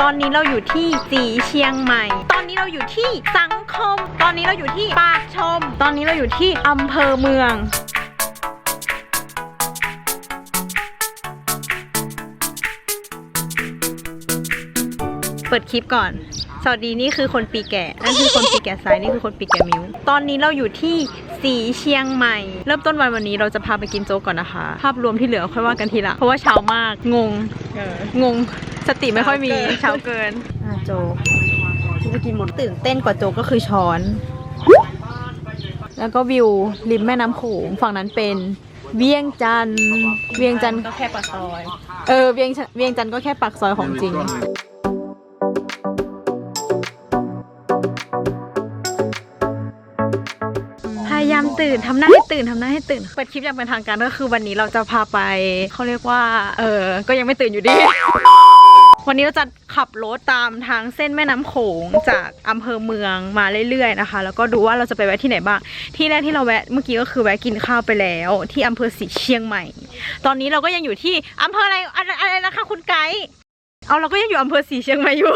ตอนนี้เราอยู่ที่สีเชียงใหม่ ตอนนี้เราอยู่ที่สังคม ตอนนี้เราอยู่ที่ปากชม ตอนนี้เราอยู่ที่อำเภอเมืองเปิดคลิปก่อน สวัสดีนี่คือคนปีแก่นั่นคือคนปีแก่ซ้ายนี่คือคนปีแก่มิวตอนนี้เราอยู่ที่สีเชียงใหม่ เริ่มต้นวันวันนี้เราจะพาไปกินโจ๊กก่อนนะคะ ภาพรวมที่เหลือค่อยว่ากันทีหละเพราะว่าเช้ามากงงงงสติไม่ค่อยมีเช้าเกินอะโจ๊กจะกินหมดตื่นเต้นกว่าโจ๊กก็คือช้อน แล้วก็วิวริมแม่น้ำโขงฝั่งนั้นเป็นเวียงจันทร์เวียงจันทร์ก็แค่ปากซอย เออเวียงชเวียงจันทร์ก็แค่ปากซอยของจริง ตื่นทำหน้าให้ตื่นทำหน้าให้ตื่น เปิดคลิปอย่างเป็นทางการก็คือวันนี้เราจะพาไปเขาเรียกว่า เออก็ยังไม่ตื่นอยู่ดี วันนี้เราจะขับรถตามทางเส้นแม่น้ำโขงจากอำเภอเมืองมาเรื่อยๆนะคะ แล้วก็ดูว่าเราจะไปแวะที่ไหนบ้าง ที่แรกที่เราแวะเมื่อกี้ก็คือแวะกินข้าวไปแล้ว ที่อำเภอสีเชียงใหม่ ตอนนี้เราก็ยังอยู่ที่อำเภออะไรอะไรอะไรนะคะคุณไกด์ เอาเราก็ยังอยู่อำเภอสีเชียงใหม่อยู่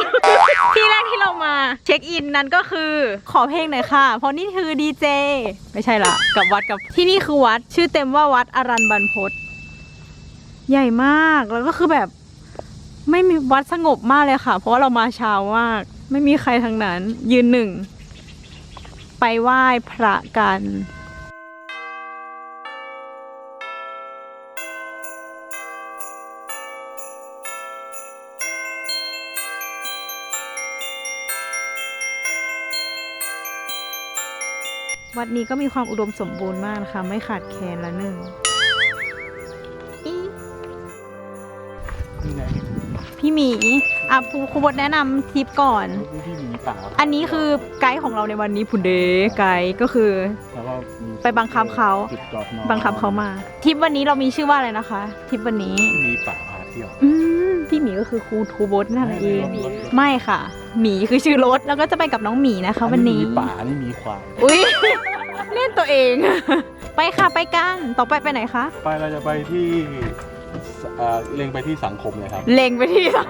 ที่แรกที่เรามาเช็คอินนั้นก็คือขอเพลงหน่อยค่ะ เพราะนี่คือดีเจไม่ใช่ละกับวัดกับที่นี่คือวัด ชื่อเต็มว่าวัดอรันบันพศใหญ่มากแล้วก็คือแบบ ไม่มีวัดสงบมากเลยค่ะ เพราะว่าเรามาเช้ามาก ไม่มีใครทั้งนั้น ยืนหนึ่ง ไปไหว้พระกัน วัดนี้ก็มีความอุดมสมบูรณ์มากนะคะ ไม่ขาดแคลนละหนึ่งอีนี่ไงพี่หมีอะครูครูบดแนะนำทริปก่อน นี่ที่มีป่าอันนี้คือไกด์ของเราในวันนี้พุนเดไกด์ก็คือ แล้วก็มีไปบังคับเขา จุดจอดนอนบังคับเขามาทริปวันนี้เรามีชื่อว่าอะไรนะคะ ทริปวันนี้มีป่าพาเที่ยวอืมพี่หมีก็คือครูทูบดนั่นเองไม่ไม่ไม่ค่ะ หมีคือชื่อรถแล้วก็จะไปกับน้องหมีนะคะ วันนี้มีป่านี่มีควาย อุ้ย เล่นตัวเอง ไปค่ะไปกันต่อไปไปไหนคะ ไปเราจะไปที่เอ่อเล็งไปที่สังคมเลยครับเล็งไปที่เรา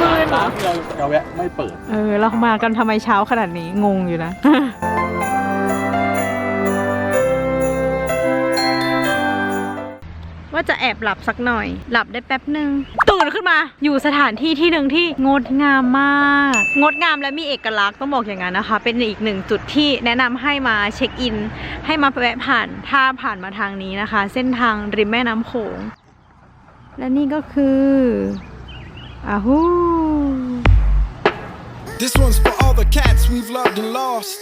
ปืนเหรร้าอนที่เราจะแวะไม่เปิด เออเรามากันทำไมเช้าขนาดนี้งงอยู่นะ ว่าจะแอบหลับสักหน่อย หลับได้แป๊บหนึ่ง ตื่นขึ้นมา อยู่สถานที่ที่หนึ่งที่งดงามมาก งดงามและมีเอกลักษณ์ต้องบอกอย่างนั้นนะคะ เป็นอีกหนึ่งจุดที่แนะนำให้มาเช็คอิน ให้มาแวะผ่านถ้าผ่านมาทางนี้นะคะ เส้นทางริมแม่น้ำโขง และนี่ก็คืออาฮู This one's for all the cats we've loved and lost.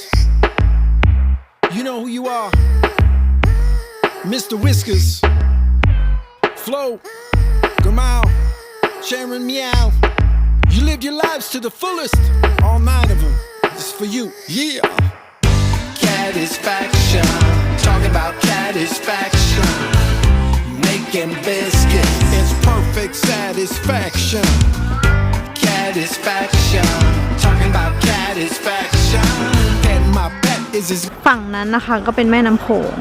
You know who you are. Mr. Whiskers, Flo, Gamal, Sharon Meow. You lived your lives to the fullest, all nine of them. This is for you. Yeah. Satisfaction, talking about satisfaction. Making biscuits, it's perfect satisfaction. Satisfaction, talking about satisfaction. And my pet is his ฝั่งนั้นนะคะก็เป็นแม่น้ำโขง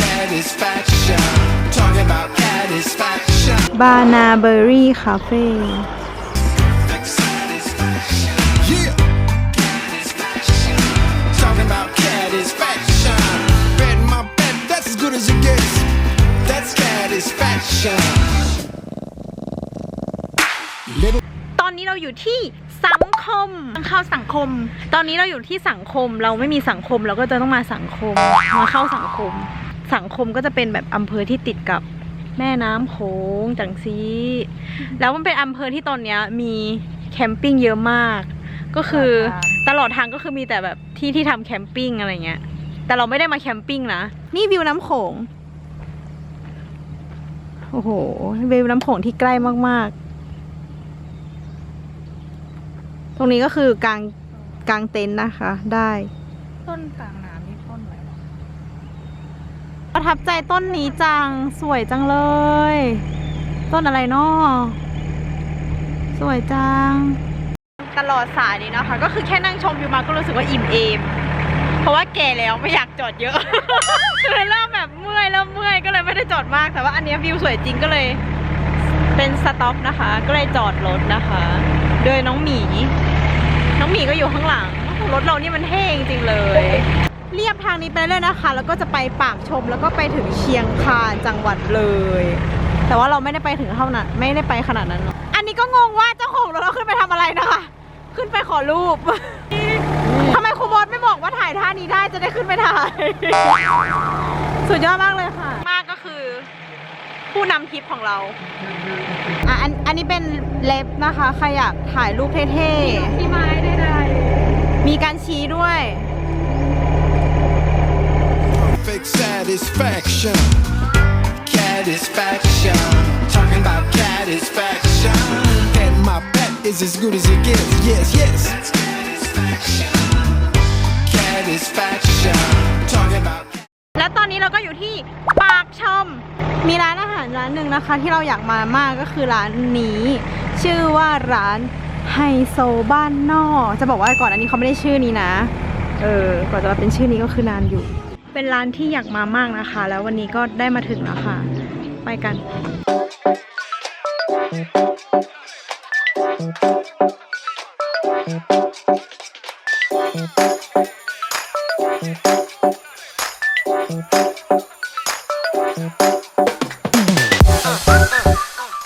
satisfaction, talking about satisfaction. บานาเบอรี่คาเฟ่ตอนนี้เราอยู่ที่สังคมเข้าสังคม ตอนนี้เราอยู่ที่สังคม เราไม่มีสังคมเราก็จะต้องมาสังคม มาเข้าสังคม สังคมก็จะเป็นแบบอำเภอที่ติดกับ แม่น้ำโขงจังซีแล้วมันเป็นอำเภอที่ตอนเนี้ยมีแคมปิ้งเยอะมาก ก็คือตลอดทางก็คือมีแต่แบบที่ที่ทำแคมปิ้งอะไรเงี้ย แต่เราไม่ได้มาแคมปิ้งนะ นี่วิวน้ำโขง โอ้โห วิวน้ำโขงที่ใกล้มากๆ ตรงนี้ก็คือกลางกลางเต็นท์นะคะ ได้ ต้นกลางน้ำนี่ต้นอะไรวะ ประทับใจต้นนี้จัง สวยจังเลย ต้นอะไรนาะสวยจัง ตลอดสายนี้นะคะ ก็คือแค่นั่งชมวิวมาก็รู้สึกว่าอิ่มเอม เพราะว่าแก่แล้วไม่อยากจอดเยอะ คือเริ่มแบบเมื่อยเริ่มเมื่อยก็เลยไม่ได้จอดมาก แต่ว่าอันนี้วิวสวยจริงก็เลย เป็นสต็อปนะคะ ก็เลยจอดรถนะคะ โดยน้องหมี น้องหมีก็อยู่ข้างหลัง รถเรานี่มันเท่จริงเลย เรียบทางนี้ไปเลยนะคะ แล้วก็จะไปปากชมแล้วก็ไปถึงเชียงคานจังหวัดเลย แต่ว่าเราไม่ได้ไปถึงเท่านั้นไม่ได้ไปขนาดนั้น อันนี้ก็งงว่าเจ้าของรถเราขึ้นไปทำอะไรนะคะ ขึ้นไปขอรูปทำไมครูบอสไม่บอกว่าถ่ายท่านี้ได้จะได้ขึ้นไปถ่าย สุดยอดมากเลยค่ะ มากก็คือ ผู้นำทริปของเราอะอันอันนี้เป็นเล็บนะคะใครอยากถ่ายรูปเท่ๆที่ไม้ได้ได้มีการชี้ด้วย Fake satisfaction. Satisfaction. Talking about satisfaction. And my pet is as good as it gets. Yes, yes. Satisfaction. Talking about. และตอนนี้เราก็อยู่ที่ปากชม มีร้านอาหารร้านหนึ่งนะคะ ที่เราอยากมามากก็คือร้านนี้ ชื่อว่าร้านไฮโซบ้านนอก จะบอกว่าก่อนอันนี้เขาไม่ได้ชื่อนี้นะ เออ ก่อนจะมาเป็นชื่อนี้ก็คือนานอยู่ เป็นร้านที่อยากมามากนะคะ แล้ววันนี้ก็ได้มาถึงแล้วค่ะ ไปกัน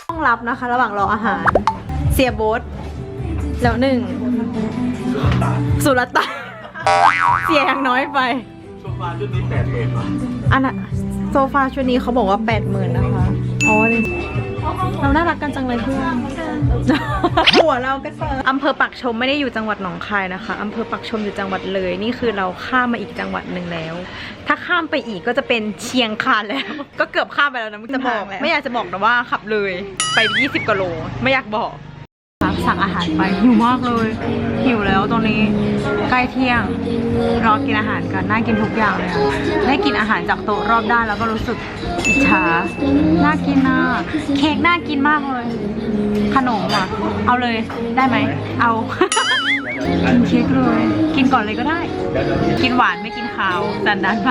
ห้องรับนะคะ ระหว่างรออาหาร เสียโบ๊ทแล้วหนึ่งสุรตาเสียอย่างน้อยไป ฟาชุดนี้แปดหมื่นอันน่ะโซฟาชุดนี้เขาบอกว่าแปดหมื่นนะคะอ๋อนี่เราน่ารักกันจังเลยเพื่อนหัวเราก็เจออำเภอปักชมไม่ได้อยู่จังหวัดหนองคายนะคะอำเภอปักชมอยู่จังหวัดเลย นี่คือเราข้ามมาอีกจังหวัดหนึ่งแล้ว ถ้าข้ามไปอีกก็จะเป็นเชียงคานแล้ว ก็เกือบข้ามไปแล้วนะมึงจะบอกไม่อยากจะบอกนะว่าขับเลย ไป 20กิโลไม่อยากบอก สั่งอาหารไปหิวมากเลยหิวแล้วตอนนี้ใกล้เที่ยงรอกินอาหารกันน่ากินทุกอย่างเลยอะได้กินอาหารจากโต๊ะรอบด้านแล้วก็รู้สึกอิจฉาน่ากินนะเค้กน่ากินมากเลย ขนมอะ เอาเลยได้ไหมเอากินเค้กเลย กินก่อนเลยก็ได้ กินหวานไม่กินข้าวจันดานไป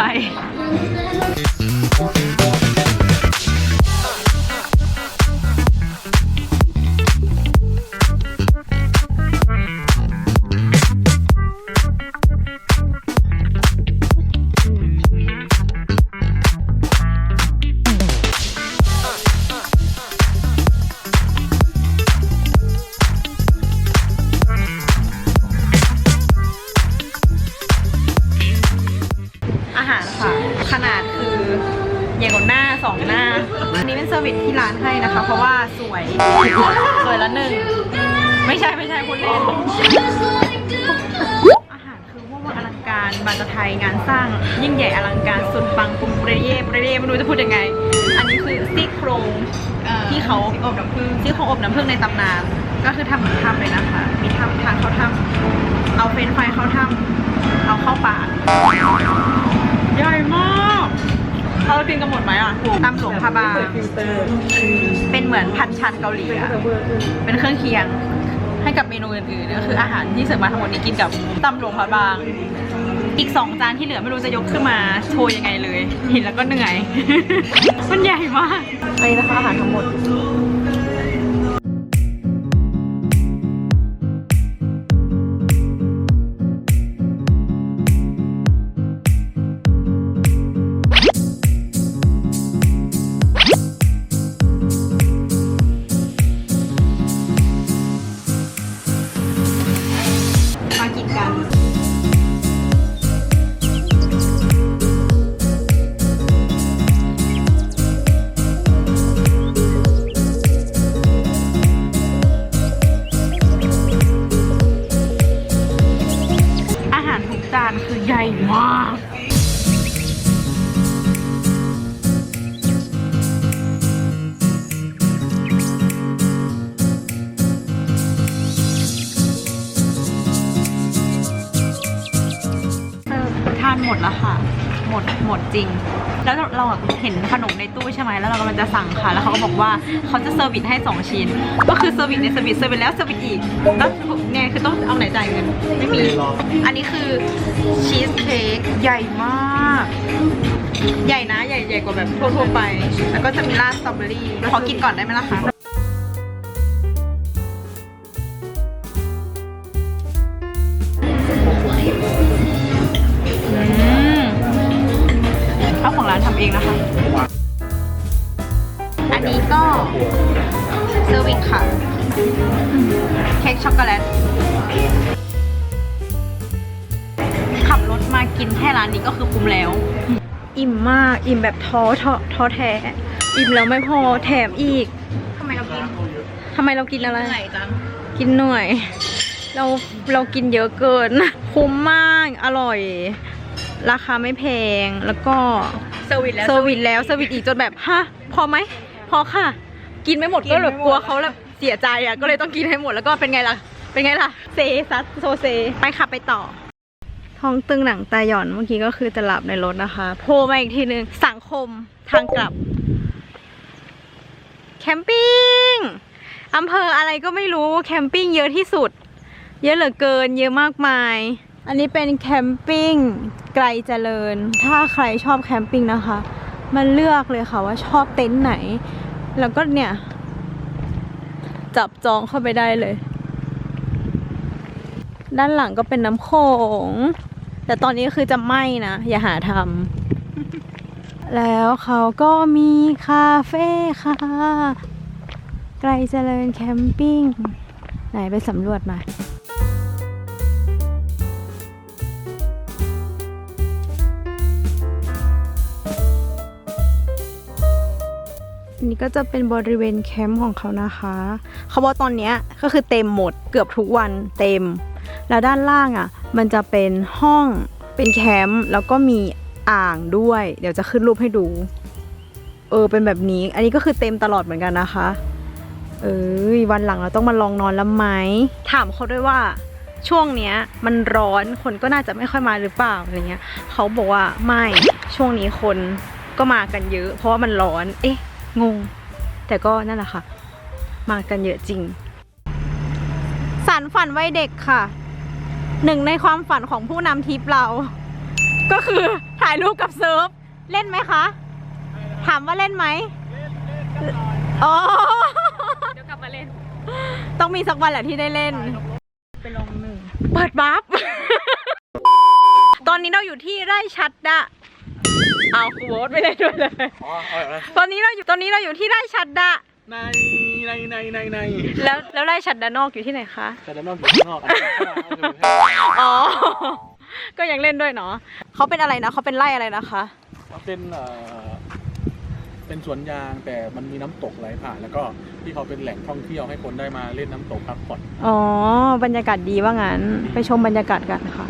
นะคะ เพราะว่าสวย สวยละหนึ่ง ไม่ใช่ไม่ใช่คุณเล่น อาหารคือว่าว่าอลังการบานตะไทยงานสร้างยิ่งใหญ่อลังการสุดปังปุมเปรเย่เปรเย่ไม่รู้จะพูดยังไง อันนี้คือซี่โครงที่เขาอบน้ำผึ้งซี่โครงอบน้ำผึ้งในตำนาน ก็คือทำเหมือนทำเลยนะคะ มีทำทางเขาทำเอาเฟรนช์ฟรายเขาทำเอาเข้าปากใหญ่มาก เรากินกันหมดไหมอะตำหลวงพระบางเป็นเหมือนพันชันเกาหลีอะเป็นเครื่องเคียง ให้กับเมนูอื่นๆก็คืออาหารที่เสิร์ฟมาทั้งหมดนี้กินกับตำหลวงพระบาง อีกสองจานที่เหลือไม่รู้จะยกขึ้นมาโชว์ยังไงเลย เห็นแล้วก็เหนื่อย มันใหญ่มากอันนี้นะคะอาหารทั้งหมด ใหญ่มากทานหมดแล้วค่ะ หมดหมดจริง แล้วเราเราอะเห็นขนมในตู้ใช่ไหมแล้วเรากำลังจะสั่งค่ะ แล้วเขาก็บอกว่าเขาจะเซอร์วิสให้ 2 ชิ้น ก็คือเซอร์วิสในเซอร์วิสเซอร์วิสแล้วเซอร์วิสอีกแล้วเนี่ยคือต้องเอาไหนจ่ายเงินไม่มี อันนี้คือชีสเค้กใหญ่มาก ใหญ่นะใหญ่ใหญ่กว่าแบบทั่วๆไป แล้วก็จะมีราดสตรอเบอรี่ขอกินก่อนได้ไหมล่ะคะ นแค่ร้านนี้ก็คือคุ้มแล้ว อิ่มมาก อิ่มแบบท้อท้อท้อแท้ อิ่มแล้วไม่พอแถมอีกทำไมเรากินทำไมเรากินอะไร เหนื่อยจังกินหน่วย เราเรากินเยอะเกิน คุ้มมาก อร่อย ราคาไม่แพง แล้วก็เซอร์วิสแล้วเซอร์วิสแล้วเซอร์วิสอีกจนแบบฮะพอไหม พอค่ะ กินไม่หมดก็แบบกลัวเขาแบบเสียใจอะ ก็เลยต้องกินให้หมดแล้วก็เป็นไงล่ะ เป็นไงล่ะ เซซัสโซเซ ไปค่ะไปต่อ ท้องตึงหนังตาหย่อนเมื่อกี้ก็คือจะหลับในรถนะคะ โผล่มาอีกทีนึง สังคมทางกลับ แคมปิ้งอำเภออะไรก็ไม่รู้แคมปิ้งเยอะที่สุด เยอะเหลือเกิน เยอะมากมาย อันนี้เป็นแคมปิ้งไกลเจริญ ถ้าใครชอบแคมปิ้งนะคะ มันเลือกเลยค่ะว่าชอบเต็นท์ไหน แล้วก็เนี่ย จับจองเข้าไปได้เลย ด้านหลังก็เป็นน้ำโขง แต่ตอนนี้คือจะไหม้นะ อย่าหาทำ แล้วเขาก็มีคาเฟ่ค่ะ ไกลเจริญแคมปิ้ง ไหนไปสำรวจมาอันนี้ก็จะเป็นบริเวณแคมป์ของเขานะคะ เขาบอกตอนนี้ก็คือเต็มหมดเกือบทุกวันเต็ม แล้วด้านล่างอะมันจะเป็นห้องเป็นแคมป์แล้วก็มีอ่างด้วย เดี๋ยวจะขึ้นรูปให้ดู เออเป็นแบบนี้ อันนี้ก็คือเต็มตลอดเหมือนกันนะคะ เออวันหลังเราต้องมาลองนอนแล้วไหมถามเขาด้วยว่าช่วงเนี้ยมันร้อนคนก็น่าจะไม่ค่อยมาหรือเปล่าอะไรเงี้ยเขาบอกว่าไม่ช่วงนี้คนก็มากันเยอะ เพราะว่ามันร้อน เอ๊ะงง แต่ก็นั่นแหละค่ะ มากันเยอะจริง สันฝันวัยเด็กค่ะ หนึ่งในความฝันของผู้นำทริปเรา ก็คือถ่ายรูปกับเซิร์ฟ เล่นไหมคะ ถามว่าเล่นไหมอ๋อเดี๋ยวกลับมาเล่น ต้องมีสักวันแหละที่ได้เล่น ไปลงหนึ่ง เปิดบัฟ ตอนนี้เราอยู่ที่ไร่ชัดดะเอาคูโบสไม่ได้ด้วยเลยอ๋อเอาอะไรตอนนี้เราอยู่ตอนนี้เราอยู่ที่ไร่ชัดดะใน ในในในในแล้วแล้วไร่ชัดดานอกอยู่ที่ไหนคะ แต่ด้านนอกอยู่ข้างนอกอันนี้ข้างนอกก็คือแค่อ๋อ ก็ยังเล่นด้วยเนาะเขาเป็นอะไรนะเขาเป็นไร่อะไรนะคะเป็นเอ่อเป็นสวนยางแต่มันมีน้ำตกไหลผ่าน แล้วก็ที่เขาเป็นแหล่งท่องเที่ยวให้คนได้มาเล่นน้ำตกพักผ่อนอ๋อ บรรยากาศดีว่างั้น ไปชมบรรยากาศกันค่ะ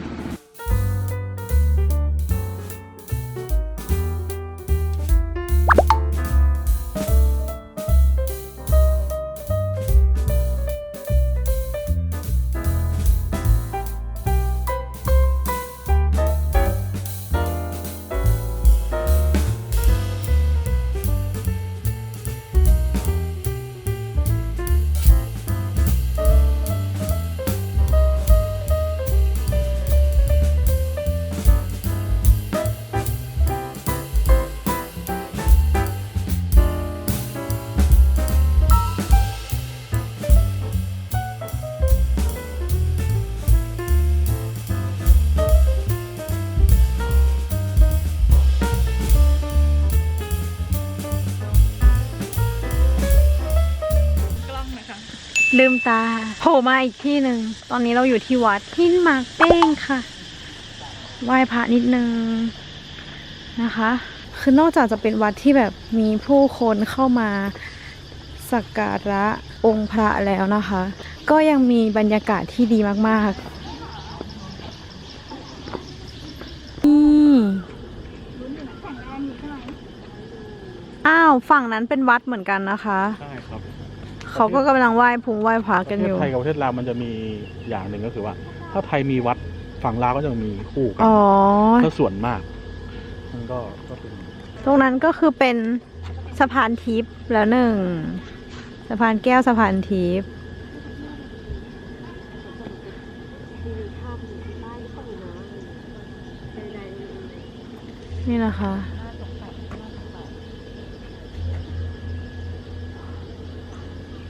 ลืมตาโผล่มาอีกที่หนึ่ง ตอนนี้เราอยู่ที่วัดหินหมากเป้งค่ะ ไหว้พระนิดนึงนะคะ คือนอกจากจะเป็นวัดที่แบบมีผู้คนเข้ามาสักการะองค์พระแล้วนะคะ ก็ยังมีบรรยากาศที่ดีมากๆนี่อ้าว ฝั่งนั้นเป็นวัดเหมือนกันนะคะ ใช่ครับ เขาก็กำลังไหว้พุงไหว้พระปกันระเทอศยู่ไทยกับประเทศลาวมันจะมีอย่างหนึ่งก็คือว่า ถ้าไทยมีวัดฝั่งลาวก็จะมีคู่กัอ๋อถ้าส่วนมาก มันก็ก็เป็นตรงนั้นก็คือเป็นสะพานทิพย์แล้วหนึ่งสะพานแก้วสะพานทิพย์นี่นะคะ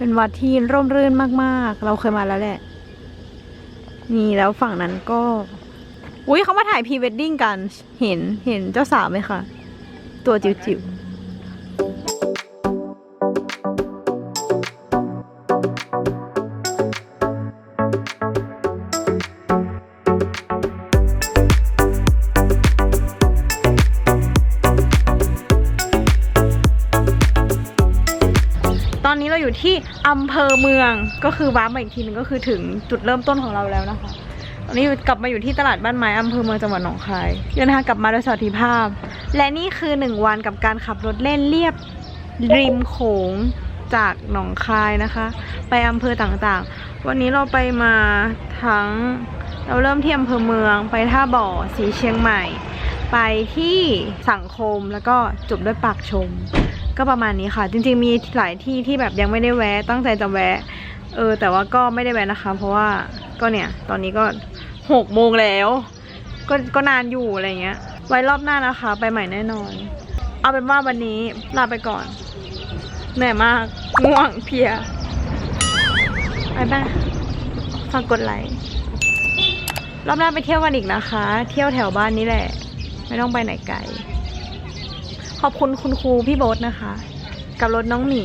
เป็นวัดที่ร่มรื่นมากๆ เราเคยมาแล้วแหละ นี่แล้วฝั่งนั้นก็ อุ้ยเขามาถ่ายพรีเวดดิ้งกัน เห็นเห็นเจ้าสาวไหมคะ ตัวจิ๋ว อนนี้เราอยู่ที่อำเภอเมืองก็คือว้ามาอีกทีนึงก็คือถึงจุดเริ่มต้นของเราแล้วนะคะตอนนี้กลับมาอยู่ที่ตลาดบ้านไม้อำเภอเมืองจังหวัดหนองคายเดินทางกลับมาโดยสวัสดิภาพ และนี่คือหนึ่งวันกับการขับรถเล่นเรียบริมโขงจากหนองคายนะคะ ไปอำเภอต่างๆ วันนี้เราไปมาทั้งเราเริ่มที่อำเภอเมือง ไปท่าบ่อสีเชียงใหม่ ไปที่สังคมแล้วก็จบด้วยปากชม ก็ประมาณนี้ค่ะ จริง ๆ มีหลายที่ที่แบบยังไม่ได้แวะ ตั้งใจจะแวะ เออ แต่ว่าก็ไม่ได้แวะนะคะ เพราะว่าก็เนี่ย ตอนนี้ก็หกโมงแล้ว ก็ก็นานอยู่อะไรเงี้ย ไว้รอบหน้านะคะ ไปใหม่แน่นอน เอาเป็นว่าวันนี้ลาไปก่อนเหนื่อยมากง่วงเพียไปบ้ายฝากกดไลค์รอบหน้าไปเที่ยวกันอีกนะคะ เที่ยวแถวบ้านนี้แหละ ไม่ต้องไปไหนไกล ขอบคุณคุณครูพี่โบ๊ทนะคะ กับรถน้องหมี